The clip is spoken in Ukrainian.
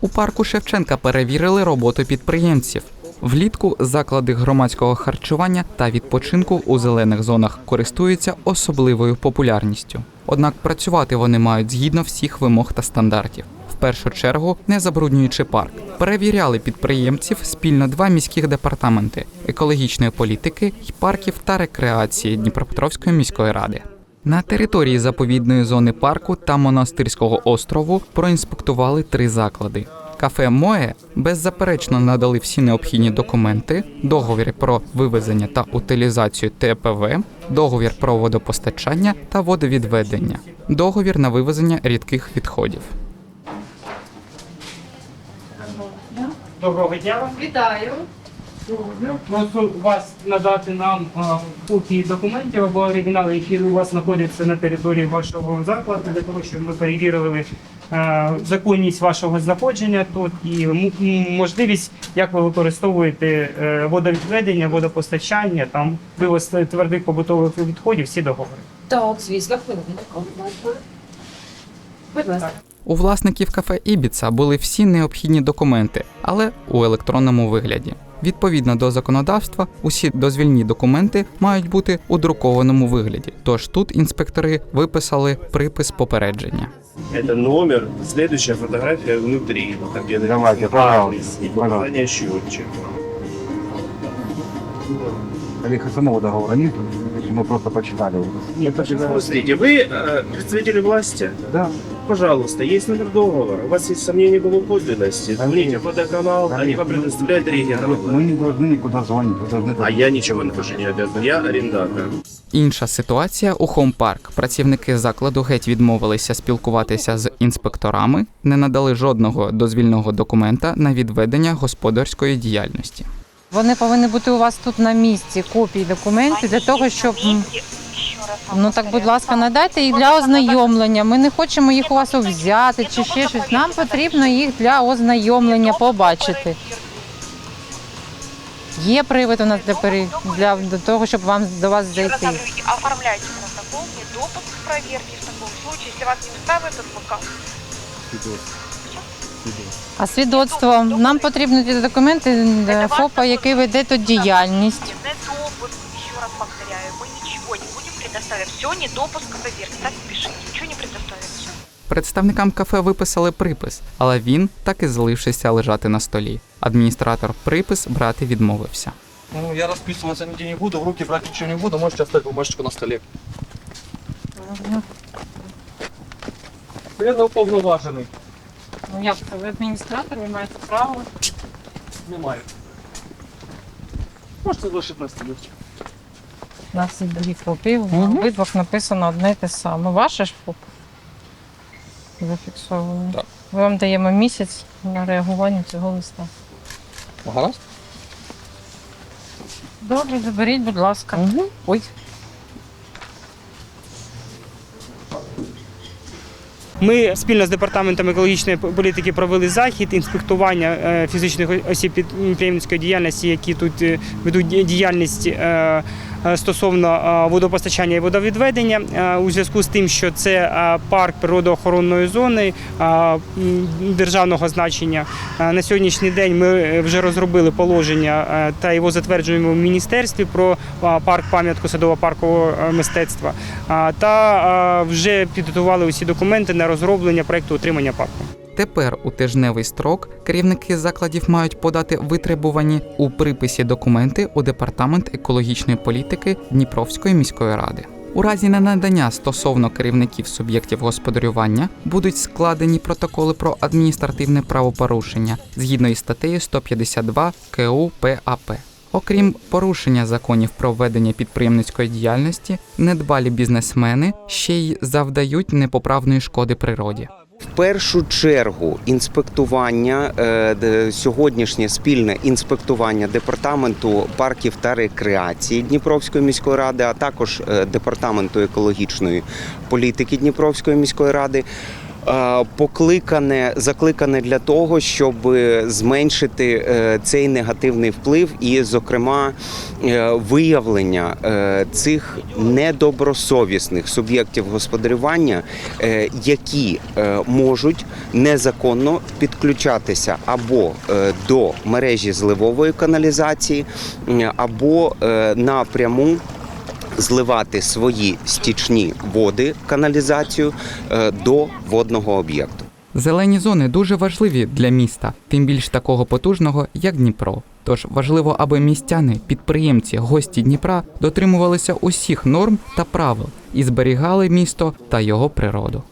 У парку Шевченка перевірили роботу підприємців. Влітку заклади громадського харчування та відпочинку у зелених зонах користуються особливою популярністю. Однак працювати вони мають згідно всіх вимог та стандартів. В першу чергу не забруднюючи парк. Перевіряли підприємців спільно два міських департаменти екологічної політики парків та рекреації Дніпропетровської міської ради. На території заповідної зони парку та монастирського острову проінспектували три заклади. Кафе Моє беззаперечно надали всі необхідні документи, договір про вивезення та утилізацію ТПВ, договір про водопостачання та водовідведення, договір на вивезення рідких відходів. Доброго дня вам. Вітаю. Прошу вас надати нам а, копії документів або оригінали, які у вас знаходяться на території вашого закладу, для того, щоб ми перевірили а, законність вашого знаходження тут і можливість, як ви використовуєте е, водовідведення, водопостачання, там вивоз твердих побутових відходів, всі договори. Так, звісно, хвилинку. Будь ласка. У власників кафе Ібіца були всі необхідні документи, але у електронному вигляді. Відповідно до законодавства, усі дозвільні документи мають бути у друкованому вигляді. Тож тут інспектори виписали припис попередження. Это номер, следующая фотография внутри. Там, где Давайте, написано пожалуйста, и показания счетчика. Или самого договора нет, мы просто почитали. Смотрите, вы э, представители власти? Да. Пожалуйста, есть номер договора. У вас есть сомнения по подлинности. Звоните в водоканал, они вам предоставляют оригинал. Мы не должны никуда звонить, вы должны... А я ничего не тоже не обязан. Я арендатор. Інша ситуація у Хомпарк. Працівники закладу геть відмовилися спілкуватися з інспекторами, не надали жодного дозвільного документа на відведення господарської діяльності. Вони повинні бути у вас тут на місці, копії документів для того, щоб м, ну так, будь ласка, надайте їх для ознайомлення. Ми не хочемо їх у вас взяти чи ще щось. Нам потрібно їх для ознайомлення побачити. Є привид у нас для, для до того, щоб вам до вас зайти. Оформляйте протокол, не допуск проверки. В таком случае, если вас не устраивает адвокат, А свідоцтво нам потрібні ті документи е, ФОПа, який веде тут діяльність не допуск, еще раз повторяю, мы ничего не будем предоставить. Все, не допуск проверки. Так пишите, ничего не предоставим. Всё. Представникам кафе виписали припис, але він так і залишився лежати на столі. Адміністратор припис брати відмовився. Ну, я расписываться нигде не буду, в руки брать ничего не буду, можете оставить бумажечку на столе. Я уповноважений. Ну як це ви адміністратор, ви маєте право. Немає. Можете залишити на столі. Нас є дві ФОПи, в обидвох написано одне й те саме. Ваше ж ФОП зафіксовано. Так. Ми вам даємо місяць на реагування цього листа. Гаразд? Добре, заберіть, будь ласка. Ой. Ми спільно з департаментом екологічної політики провели захід інспектування е, фізичних осіб підприємницької діяльності, які тут е, ведуть ді- діяльність е, стосовно е, водопостачання і водовідведення. Е, У зв'язку з тим, що це е, парк природоохоронної зони е, державного значення. Е, На сьогоднішній день ми вже розробили положення е, та його затверджуємо в міністерстві про е, парк пам'ятку садово-паркового е, мистецтва. Та е, вже підготували усі документи на розроблення проекту утримання парку. Тепер у тижневий строк керівники закладів мають подати витребувані у приписі документи у департамент екологічної політики Дніпровської міської ради. У разі ненадання стосовно керівників суб'єктів господарювання будуть складені протоколи про адміністративне правопорушення згідно із статтею 152 КУ ПАП. Окрім порушення законів про ведення підприємницької діяльності, недбалі бізнесмени ще й завдають непоправної шкоди природі. В першу чергу інспектування е, сьогоднішнє спільне інспектування департаменту парків та рекреації Дніпровської міської ради, а також е, департаменту екологічної політики Дніпровської міської ради. Е, покликане, закликане для того, щоб зменшити е, цей негативний вплив, і, зокрема, е, виявлення е, цих недобросовісних суб'єктів господарювання, е, які е, можуть незаконно підключатися або е, до мережі зливової каналізації, або е, напряму зливати свої стічні води каналізацію е, до водного об'єкту. Зелені зони дуже важливі для міста, тим більш такого потужного, як Дніпро. Тож важливо, аби містяни, підприємці, гості Дніпра дотримувалися усіх норм та правил і зберігали місто та його природу.